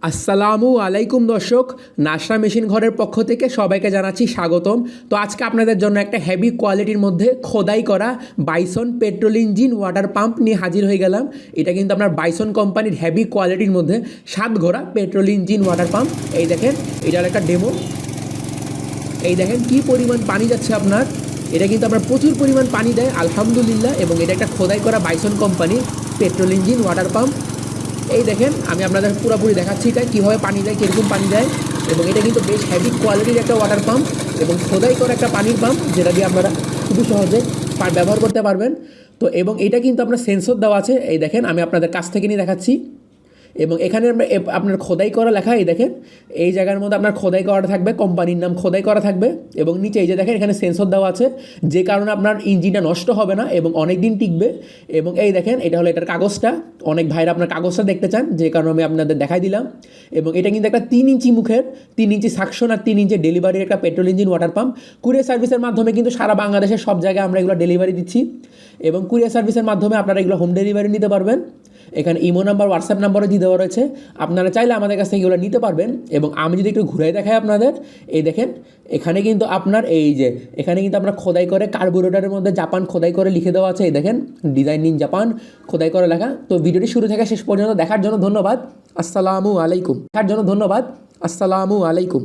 আসসালামু আলাইকুম দর্শক, নাসরা মেশিন ঘরের পক্ষ থেকে সবাইকে জানাচ্ছি স্বাগতম। তো আজকে আপনাদের জন্য একটা হেভি কোয়ালিটির মধ্যে খোদাই করা bison petrol engine water pump নিয়ে হাজির হয়ে গেলাম। এটা কিন্তু আপনার বাইসন কোম্পানির হেভি কোয়ালিটির মধ্যে সাত ঘোড়া পেট্রোল ইঞ্জিন ওয়াটার পাম্প এই দেখেন, এটার একটা ডেমো এই দেখেন কি পরিমাণ পানি যাচ্ছে আপনার। এটা কিন্তু আপনার প্রচুর পরিমাণ পানি দেয়, আলহামদুলিল্লাহ। এবং এটা একটা খোদাই করা bison company petrol engine water pump এই দেখেন, আমি আপনাদের পুরোপুরি দেখাচ্ছি এটা, কীভাবে পানি দেয় কীরকম পানি দেয় এবং এটা কিন্তু বেশ হেভি কোয়ালিটির একটা ওয়াটার পাম্প এবং খোদাই করা একটা পানির পাম্প যেটা দিয়ে আপনারা খুবই সহজে ব্যবহার করতে পারবেন। তো এবং এটা কিন্তু আপনার সেন্সর দেওয়া আছে, এই দেখেন, আমি আপনাদের কাছ থেকে নিয়ে দেখাচ্ছি। এবং এখানে আপনার খোদাই করা লেখা, এই দেখেন, এই জায়গার মধ্যে আপনার খোদাই করা থাকবে কোম্পানির নাম খোদাই করা থাকবে, এবং নিচে এই যে দেখেন, এখানে সেন্সর দেওয়া আছে, যে কারণে আপনার ইঞ্জিনটা নষ্ট হবে না, এবং অনেক দিন টিকবে। এবং এই দেখেন, এটা হলো এটার কাগজটা। অনেক ভাইরা আপনার কাগজটা দেখতে চান, যে কারণে আমি আপনাদের দেখাই দিলাম। এবং এটা কিন্তু একটা তিন ইঞ্চি মুখের, তিন ইঞ্চি সাকশন আর তিন ইঞ্চি ডেলিভারির একটা petrol engine water pump courier সার্ভিসের মাধ্যমে কিন্তু সারা বাংলাদেশের সব জায়গায় আমরা এগুলো ডেলিভারি দিচ্ছি। এবং কুরিয়ার সার্ভিসের মাধ্যমে আপনারা এগুলো হোম ডেলিভারি নিতে পারবেন। এখানে ইমো নাম্বার হোয়াটসঅ্যাপ নাম্বারও দিয়ে দেওয়া রয়েছে। আপনারা চাইলে আমাদের কাছ থেকে এগুলো নিতে পারবেন। এবং আমি যদি একটু ঘুরাই দেখাই আপনাদের, এই দেখেন, এখানে কিন্তু আপনার এই যে, এখানে কিন্তু আপনার খোদাই করে কার্বোরেটারের মধ্যে জাপান খোদাই করে লিখে দেওয়া আছে। এই দেখেন ডিজাইন ইন জাপান খোদাই করে লেখা। তো ভিডিওটি শুরু থেকে শেষ পর্যন্ত দেখার জন্য ধন্যবাদ। আসসালামু আলাইকুম। দেখার জন্য ধন্যবাদ। আসসালামু আলাইকুম।